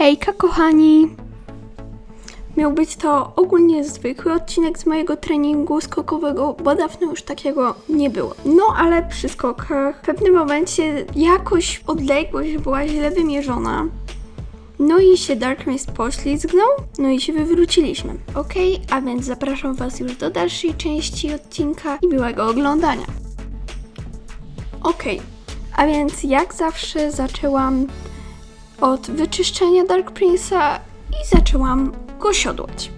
Hejka kochani! Miał być to ogólnie zwykły odcinek z mojego treningu skokowego, bo dawno już takiego nie było. No ale przy skokach w pewnym momencie jakoś odległość była źle wymierzona. No i się Dark Mist poślizgnął, no i się wywróciliśmy. Okej, a więc zapraszam Was już do dalszej części odcinka i miłego oglądania. Okej, a więc jak zawsze zaczęłam od wyczyszczenia Dark Prince'a i zaczęłam go siodłać.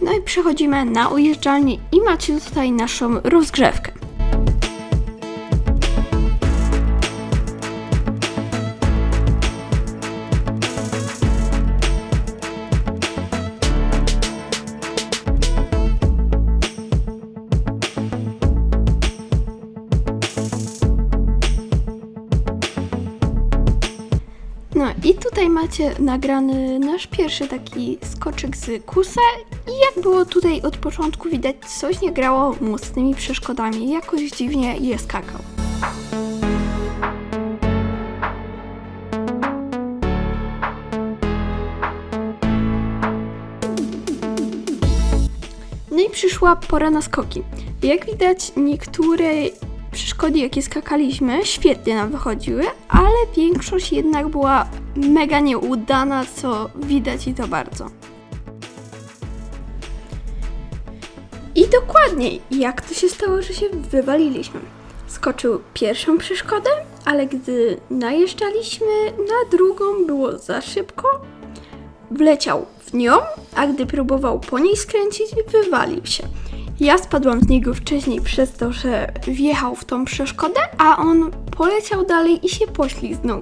No i przechodzimy na ujeżdżalnię i macie tutaj naszą rozgrzewkę. I tutaj macie nagrany nasz pierwszy taki skoczek z kusa i jak było tutaj od początku widać, coś nie grało tymi przeszkodami, jakoś dziwnie je skakał. No i przyszła pora na skoki. Jak widać, niektóre przeszkody, jakie skakaliśmy, świetnie nam wychodziły, ale większość jednak była mega nieudana, co widać i to bardzo. I dokładnie, jak to się stało, że się wywaliliśmy. Skoczył pierwszą przeszkodę, ale gdy najeżdżaliśmy na drugą, było za szybko. Wleciał w nią, a gdy próbował po niej skręcić, wywalił się. Ja spadłam z niego wcześniej przez to, że wjechał w tą przeszkodę, a on poleciał dalej i się poślizgnął.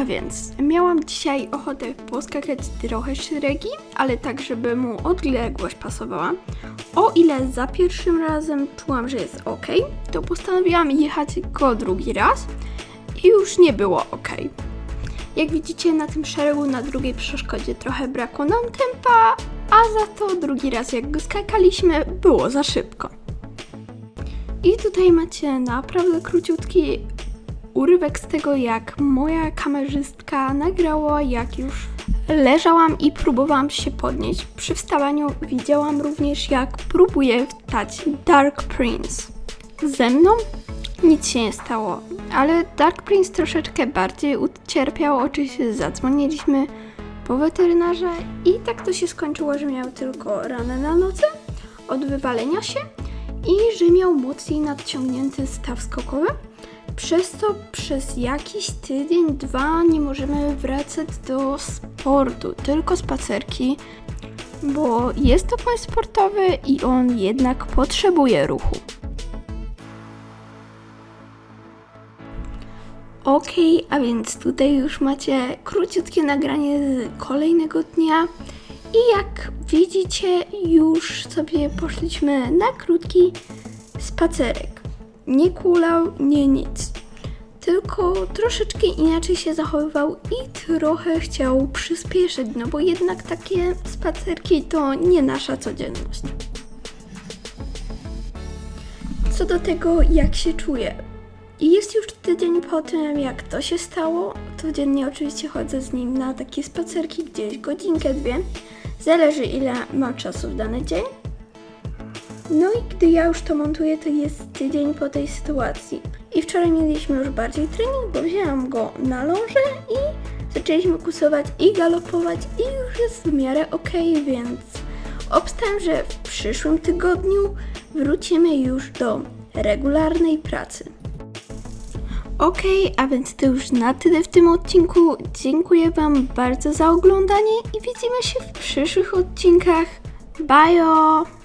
A więc, miałam dzisiaj ochotę poskakać trochę szeregi, ale tak, żeby mu odległość pasowała. O ile za pierwszym razem czułam, że jest ok, to postanowiłam jechać go drugi raz i już nie było ok. Jak widzicie na tym szeregu na drugiej przeszkodzie trochę brakło nam tempa, a za to drugi raz jak go skakaliśmy było za szybko. I tutaj macie naprawdę króciutki urywek z tego, jak moja kamerzystka nagrała, jak już leżałam i próbowałam się podnieść. Przy wstawaniu widziałam również, jak próbuje wstać Dark Prince. Ze mną nic się nie stało, ale Dark Prince troszeczkę bardziej ucierpiał. Oczywiście zadzwoniliśmy po weterynarza i tak to się skończyło, że miał tylko ranę na nocy od wywalenia się i że miał mocniej nadciągnięty staw skokowy. Przez to przez jakiś tydzień, dwa nie możemy wracać do sportu, tylko spacerki, bo jest to koń sportowy i on jednak potrzebuje ruchu. Okej, a więc tutaj już macie króciutkie nagranie z kolejnego dnia. I jak widzicie, już sobie poszliśmy na krótki spacerek. Nie kulał, nie nic. Tylko troszeczkę inaczej się zachowywał i trochę chciał przyspieszyć, no bo jednak takie spacerki to nie nasza codzienność. Co do tego, jak się czuje. Jest już tydzień po tym, jak to się stało. Codziennie oczywiście chodzę z nim na takie spacerki, gdzieś godzinkę, dwie. Zależy ile ma czasu w dany dzień. No i gdy ja już to montuję, to jest tydzień po tej sytuacji. I wczoraj mieliśmy już bardziej trening, bo wzięłam go na loże i zaczęliśmy kusować i galopować i już jest w miarę ok, więc obstawiam, że w przyszłym tygodniu wrócimy już do regularnej pracy. Okej, a więc to już na tyle w tym odcinku. Dziękuję Wam bardzo za oglądanie i widzimy się w przyszłych odcinkach. Bye!